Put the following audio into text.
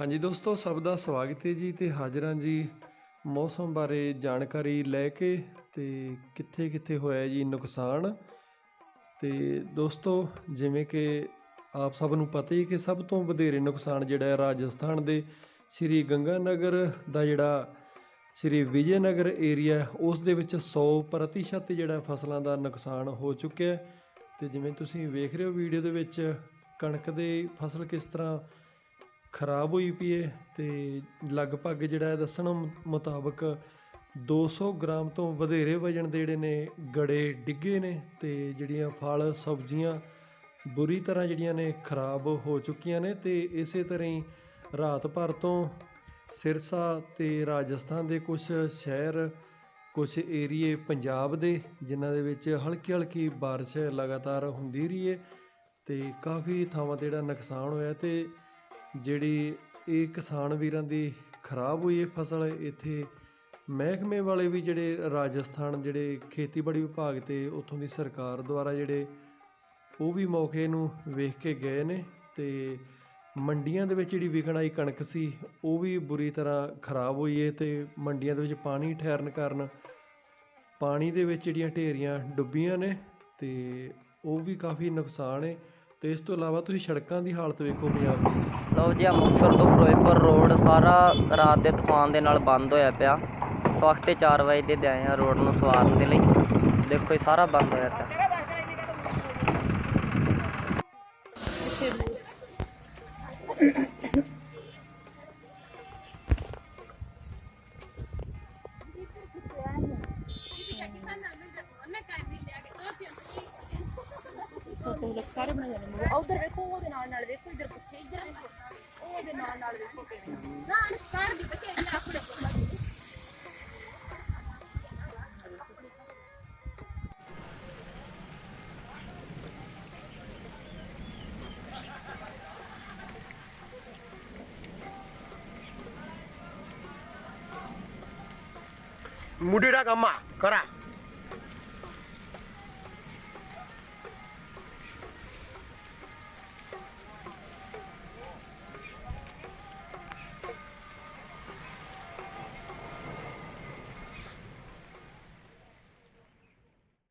ਹਾਂਜੀ ਦੋਸਤੋ, ਸਭ ਦਾ ਸਵਾਗਤ ਹੈ ਜੀ ਤੇ ਹਾਜ਼ਰਾਂ ਜੀ ਮੌਸਮ ਬਾਰੇ ਜਾਣਕਾਰੀ ਲੈ ਕੇ ਤੇ ਕਿੱਥੇ ਕਿੱਥੇ ਹੋਇਆ ਜੀ ਨੁਕਸਾਨ। ਤੇ ਦੋਸਤੋ, ਜਿਵੇਂ ਕਿ ਆਪ ਸਭ ਨੂੰ ਪਤਾ ਹੀ ਕਿ ਸਭ ਤੋਂ ਵਧੇਰੇ ਨੁਕਸਾਨ ਜਿਹੜਾ ਹੈ ਰਾਜਸਥਾਨ ਦੇ ਸ਼੍ਰੀ ਗੰਗਾ ਨਗਰ ਦਾ ਜਿਹੜਾ ਸ਼੍ਰੀ ਵਿਜੇਨਗਰ ਏਰੀਆ ਉਸ ਦੇ ਵਿੱਚ 100% ਜਿਹੜਾ ਫਸਲਾਂ ਦਾ ਨੁਕਸਾਨ ਹੋ ਚੁੱਕਿਆ ਹੈ। ਤੇ ਜਿਵੇਂ ਤੁਸੀਂ ਵੇਖ ਰਹੇ ਹੋ ਵੀਡੀਓ ਦੇ ਵਿੱਚ, ਕਣਕ ਦੇ ਫਸਲ ਕਿਸ ਤਰ੍ਹਾਂ ਖਰਾਬ ਹੋਈ ਪਈ ਹੈ ਤੇ ਲਗਭਗ ਜਿਹੜਾ ਹੈ ਦੱਸਣ ਮੁਤਾਬਕ 200 ਗ੍ਰਾਮ ਤੋਂ ਵਧੇਰੇ ਵਜਨ ਦੇ ਜਿਹੜੇ ਨੇ ਗੜੇ ਡਿੱਗੇ ਨੇ ਤੇ ਜਿਹੜੀਆਂ ਫਲ, ਸਬਜ਼ੀਆਂ ਬੁਰੀ ਤਰ੍ਹਾਂ ਜਿਹੜੀਆਂ ਨੇ ਖਰਾਬ ਹੋ ਚੁੱਕੀਆਂ ਨੇ ਤੇ ਇਸੇ ਤਰ੍ਹਾਂ ਹੀ ਰਾਤ ਭਰ ਤੋਂ ਸਿਰਸਾ ਤੇ ਰਾਜਸਥਾਨ ਦੇ ਕੁਝ ਸ਼ਹਿਰ ਕੁਝ ਏਰੀਏ ਪੰਜਾਬ ਦੇ, ਜਿਨ੍ਹਾਂ ਦੇ ਵਿੱਚ ਹਲਕੀ ਹਲਕੀ ਬਾਰਿਸ਼ ਲਗਾਤਾਰ ਹੁੰਦੀ ਰਹੀ ਹੈ ਤੇ ਕਾਫੀ ਥਾਵਾਂ ਤੇ ਜਿਹੜਾ ਨੁਕਸਾਨ ਹੋਇਆ ਤੇ ਜਿਹੜੀ ਇਹ ਕਿਸਾਨ ਵੀਰਾਂ ਦੀ ਖਰਾਬ ਹੋਈ ਹੈ ਫਸਲ, ਇੱਥੇ ਮਹਿਕਮੇ ਵਾਲੇ ਵੀ ਜਿਹੜੇ ਰਾਜਸਥਾਨ ਜਿਹੜੇ ਖੇਤੀਬਾੜੀ ਵਿਭਾਗ ਤੇ ਉੱਥੋਂ ਦੀ ਸਰਕਾਰ ਦੁਆਰਾ ਜਿਹੜੇ ਉਹ ਵੀ ਮੌਕੇ ਨੂੰ ਵੇਖ ਕੇ ਗਏ ਨੇ ਤੇ ਮੰਡੀਆਂ ਦੇ ਵਿੱਚ ਜਿਹੜੀ ਵਿਕਣ ਆਈ ਕਣਕ ਸੀ, ਉਹ ਵੀ ਬੁਰੀ ਤਰ੍ਹਾਂ ਖਰਾਬ ਹੋਈ ਹੈ ਤੇ ਮੰਡੀਆਂ ਦੇ ਵਿੱਚ ਪਾਣੀ ਠਹਿਰਨ ਕਾਰਨ ਪਾਣੀ ਦੇ ਵਿੱਚ ਜਿਹੜੀਆਂ ਢੇਰੀਆਂ ਡੁੱਬੀਆਂ ਨੇ ਤੇ ਉਹ ਵੀ ਕਾਫੀ ਨੁਕਸਾਨ ਏ। ਤੇ ਇਸ ਤੋਂ ਇਲਾਵਾ ਤੁਸੀਂ ਸੜਕਾਂ ਦੀ ਹਾਲਤ ਵੇਖੋ ਪੰਜਾਬ ਦੀ। ਲਓ ਜੀ ਅੰਮ੍ਰਿਤਸਰ ਤੋਂ ਫਿਰੋਜ਼ਪੁਰ ਰੋਡ ਸਾਰਾ ਰਾਤ ਦੇ ਤੂਫਾਨ ਦੇ ਨਾਲ ਬੰਦ ਹੋਇਆ ਪਿਆ। ਸਵਖਤੇ 4 ਵਜੇ ਦੇ ਦੇ ਆਏ ਆ ਰੋਡ ਨੂੰ ਸਵਾਰਨ ਦੇ ਲਈ ਦੇਖੋ ਇਹ ਸਾਰਾ ਬੰਦ ਹੋਇਆ ਪਿਆ। ਬੋਲ ਕੇ ਸਾਰੇ ਬਣੇ ਜਾਂਦੇ ਮੂੰਹ ਉਧਰ ਵੇਖੋ ਉਹਦੇ ਨਾਲ ਨਾਲ ਵੇਖੋ ਇਧਰ ਪੁੱਛੇ ਇਧਰ ਵੇਖੋ ਉਹਦੇ ਨਾਲ ਨਾਲ ਵੇਖੋ ਕਿਵੇਂ ਨਾਲ ਕਰ ਦੀ ਬੱਚੇ ਇੰਨਾ ਆਖੜਾ મુડીડા ગમા કરા